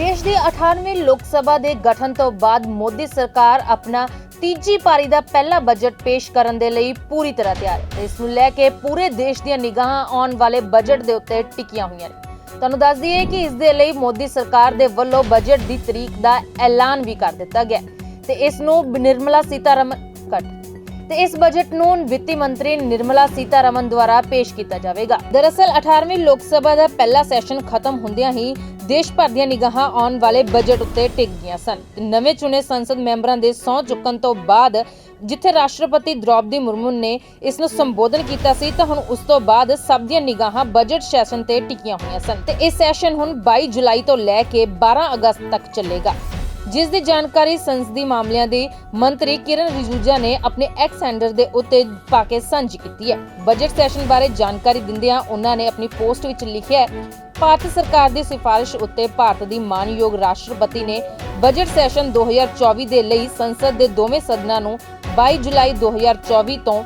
ਦੇਸ਼ ਦੀ 18ਵੀਂ ਲੋਕ ਸਭਾ ਦੇ ਗਠਨ ਤੋਂ ਬਾਅਦ ਮੋਦੀ ਸਰਕਾਰ ਆਪਣਾ ਤੀਜੀ ਪਾਰੀ ਦਾ ਪਹਿਲਾ ਬਜਟ ਪੇਸ਼ ਕਰਨ ਦੇ ਲਈ ਪੂਰੀ ਤਰ੍ਹਾਂ ਤਿਆਰ ਹੈ। ਇਸ ਨੂੰ ਲੈ ਕੇ ਪੂਰੇ ਦੇਸ਼ ਦੀਆਂ ਨਿਗਾਹਾਂ ਆਉਣ ਵਾਲੇ ਬਜਟ ਦੇ ਉੱਤੇ ਟਿਕੀਆਂ ਹੋਈਆਂ ਨੇ। ਤੁਹਾਨੂੰ ਦੱਸ ਦਈਏ ਕਿ ਇਸ ਦੇ ਲਈ ਮੋਦੀ ਸਰਕਾਰ ਦੇ ਵੱਲੋਂ ਬਜਟ ਦੀ ਤਰੀਕ ਦਾ ਐਲਾਨ ਵੀ ਕਰ ਦਿੱਤਾ ਗਿਆ ਹੈ ਤੇ ਇਸ ਨੂੰ ਨਿਰਮਲਾ ਸੀਤਾਰਮਨ ਕੱਟ ਤੇ ਇਸ ਬਜਟ ਨੂੰ ਵਿੱਤੀ ਮੰਤਰੀ ਨਿਰਮਲਾ ਸੀਤਾਰਮਨ ਦੁਆਰਾ ਪੇਸ਼ ਕੀਤਾ ਜਾਵੇਗਾ। ਦਰਅਸਲ 18ਵੀਂ ਲੋਕ ਸਭਾ ਦਾ ਪਹਿਲਾ ਸੈਸ਼ਨ ਖਤਮ ਹੁੰਦਿਆਂ ਹੀ ਦੇਸ਼ ਭਰ ਦੀਆਂ ਨਿਗਾਹਾਂ ਆਉਣ ਵਾਲੇ ਬਜਟ ਉੱਤੇ ਟਿਕ ਗਈਆਂ ਸਨ। ਨਵੇਂ ਚੁਣੇ ਸੰਸਦ ਮੈਂਬਰਾਂ ਦੇ ਸਹੁੰ ਚੁੱਕਣ ਤੋਂ ਬਾਅਦ ਜਿੱਥੇ ਰਾਸ਼ਟਰਪਤੀ ਦ੍ਰੌਪਦੀ ਮੁਰਮੂ ਨੇ ਇਸ ਨੂੰ ਸੰਬੋਧਨ ਕੀਤਾ ਸੀ, ਤਾਂ ਹੁਣ ਉਸ ਤੋਂ ਬਾਅਦ ਸਭ ਦੀਆਂ ਨਿਗਾਹਾਂ ਬਜਟ ਸੈਸ਼ਨ ਤੇ ਟਿਕੀਆਂ ਹੋਈਆਂ ਸਨ। ਤੇ ਇਹ ਸੈਸ਼ਨ ਹੁਣ 22 ਜੁਲਾਈ ਤੋਂ ਲੈ ਕੇ 12 ਅਗਸਤ ਤੱਕ ਚੱਲੇਗਾ। ਜਿਸ ਦੀ ਜਾਣਕਾਰੀ ਸੰਸਦੀ ਮਾਮਲਿਆਂ ਦੇ ਮੰਤਰੀ ਕਿਰਨ ਰਿਜੂਜਾ ਨੇ ਆਪਣੇ ਐਕਸ ਹੈਂਡਲ ਦੇ ਉੱਤੇ ਪਾ ਕੇ ਸਾਂਝੀ ਕੀਤੀ ਹੈ। ਬਜਟ ਸੈਸ਼ਨ ਬਾਰੇ ਜਾਣਕਾਰੀ ਦਿੰਦਿਆਂ ਉਹਨਾਂ ਨੇ ਆਪਣੀ ਪੋਸਟ ਵਿੱਚ ਲਿਖਿਆ ਹੈ, ਭਾਰਤ ਸਰਕਾਰ ਦੀ ਸਿਫਾਰਿਸ਼ ਉੱਤੇ ਭਾਰਤ ਦੀ ਮਾਨਯੋਗ ਰਾਸ਼ਟਰਪਤੀ ਨੇ ਬਜਟ ਸੈਸ਼ਨ 2024 ਦੇ ਲਈ ਸੰਸਦ ਦੇ ਦੋਵੇਂ ਸਦਨਾਂ ਨੂੰ 22 ਜੁਲਾਈ 2024 ਤੋਂ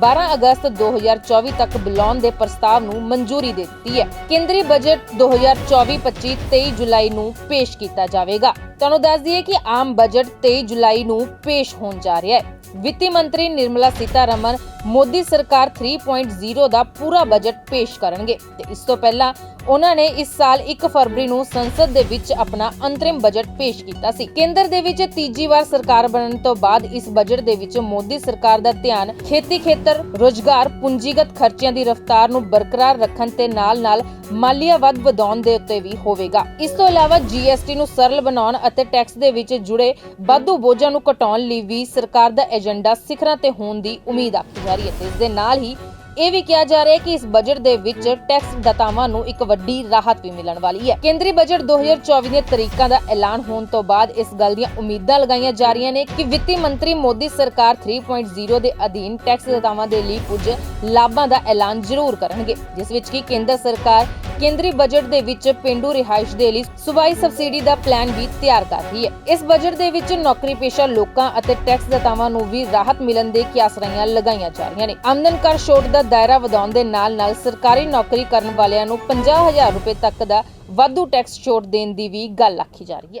12 ਅਗਸਤ 2024 ਤੱਕ ਬੁਲਾਉਣ ਦੇ ਪ੍ਰਸਤਾਵ ਨੂੰ ਮਨਜ਼ੂਰੀ ਦੇ ਦਿੱਤੀ ਹੈ। ਕੇਂਦਰੀ ਬਜਟ 2024-25 23 ਜੁਲਾਈ ਨੂੰ ਪੇਸ਼ ਕੀਤਾ ਜਾਵੇਗਾ। ਤੁਹਾਨੂੰ ਦੱਸ ਦਈਏ ਕਿ ਆਮ ਬਜਟ 23 ਜੁਲਾਈ ਨੂੰ ਪੇਸ਼ ਹੋਣ ਜਾ ਰਿਹਾ ਹੈ। ਵਿੱਤੀ ਮੰਤਰੀ ਨਿਰਮਲਾ ਸੀਤਾਰਮਨ ਮੋਦੀ ਸਰਕਾਰ 3.0 ਦਾ ਪੂਰਾ ਬਜਟ ਪੇਸ਼ ਕਰਨਗੇ ਤੇ ਇਸ ਤੋਂ ਪਹਿਲਾਂ ਉਹਨਾਂ ਨੇ ਇਸ ਸਾਲ 1 ਫਰਵਰੀ ਨੂੰ ਸੰਸਦ ਦੇ ਵਿੱਚ ਆਪਣਾ ਅੰਤਰਿਮ ਬਜਟ ਪੇਸ਼ ਕੀਤਾ ਸੀ। ਕੇਂਦਰ ਦੇ ਵਿੱਚ ਤੀਜੀ ਵਾਰ ਸਰਕਾਰ ਬਣਨ ਤੋਂ ਬਾਅਦ ਇਸ ਬਜਟ ਦੇ ਵਿੱਚ ਮੋਦੀ ਸਰਕਾਰ ਦਾ ਧਿਆਨ ਖੇਤੀ ਖੇਤਰ, ਰੋਜ਼ਗਾਰ, ਪੂੰਜੀਗਤ ਖਰਚਿਆਂ ਦੀ ਰਫ਼ਤਾਰ ਨੂੰ ਬਰਕਰਾਰ ਰੱਖਣ ਤੇ ਨਾਲ-ਨਾਲ ਮਾਲੀਆ ਵੱਧ ਵਧਾਉਣ ਦੇ ਉੱਤੇ ਵੀ ਹੋਵੇਗਾ। ਇਸ ਤੋਂ ਇਲਾਵਾ ਜੀਐਸਟੀ ਨੂੰ ਸਰਲ ਬਣਾਉਣ ਅਤੇ ਟੈਕਸ ਦੇ ਵਿੱਚ ਜੁੜੇ ਵਾਧੂ ਬੋਝਾਂ ਨੂੰ ਘਟਾਉਣ ਲਈ ਵੀ ਸਰਕਾਰ ਦਾ ਏਜੰਡਾ ਸਿਖਰਾਂ ਤੇ ਹੋਣ ਦੀ ਉਮੀਦ ਆਖੀ ਜਾ ਰਹੀ ਹੈ ਤੇ ਇਸ ਦੇ ਨਾਲ ਹੀ ਇਹ ਵੀ ਕਿਹਾ ਜਾ ਰਿਹਾ ਹੈ ਕਿ ਇਸ ਬਜਟ ਦੇ ਵਿੱਚ ਟੈਕਸ ਦਾਤਾਵਾਂ ਨੂੰ ਇੱਕ ਵੱਡੀ ਰਾਹਤ ਵੀ ਮਿਲਣ ਵਾਲੀ ਹੈ। ਕੇਂਦਰੀ ਬਜਟ 2024 ਦੀਆਂ ਤਰੀਕਾਂ ਦਾ ਐਲਾਨ ਹੋਣ ਤੋਂ ਬਾਅਦ ਇਸ ਗੱਲ ਦੀਆਂ ਉਮੀਦਾਂ ਲਗਾਈਆਂ ਜਾ ਰਹੀਆਂ ਨੇ ਕਿ ਵਿੱਤੀ ਮੰਤਰੀ ਮੋਦੀ ਸਰਕਾਰ 3.0 ਦੇ ਅਧੀਨ ਟੈਕਸ ਦਾਤਾਵਾਂ ਦੇ ਲਈ ਕੁਝ ਲਾਭਾਂ ਦਾ ਐਲਾਨ ਜ਼ਰੂਰ ਕਰਨਗੇ, ਜਿਸ ਵਿੱਚ ਕਿ ਕੇਂਦਰ ਸਰਕਾਰ ਕੇਂਦਰੀ ਬਜਟ ਦੇ ਵਿੱਚ ਪਿੰਡੂ ਰਿਹਾਇਸ਼ ਦੇ ਲਈ ਸੂਬਾਈ ਸਬਸਿਡੀ ਦਾ ਪਲਾਨ ਵੀ ਤਿਆਰ ਕਰ ਰਹੀ ਹੈ। ਇਸ ਬਜਟ ਦੇ ਵਿੱਚ ਨੌਕਰੀ ਪੇਸ਼ਾ ਲੋਕਾਂ ਅਤੇ ਟੈਕਸ ਦਾਤਾਵਾਂ ਨੂੰ ਵੀ ਰਾਹਤ ਮਿਲਣ ਦੇ ਕਿਆਸਰਾਈਆਂ ਲਗਾਈਆਂ ਜਾ ਰਹੀਆਂ ਨੇ। ਆਮਦਨ ਕਰ ਛੋਟ ਦਾ ਦਾਇਰਾ ਵਧਾਉਣ ਦੇ ਨਾਲ-ਨਾਲ ਸਰਕਾਰੀ ਨੌਕਰੀ ਕਰਨ ਵਾਲਿਆਂ ਨੂੰ 50000 ਰੁਪਏ ਤੱਕ ਦਾ ਵਾਧੂ ਟੈਕਸ ਛੋਟ ਦੇਣ ਦੀ ਵੀ ਗੱਲ ਆਖੀ ਜਾ ਰਹੀ ਹੈ।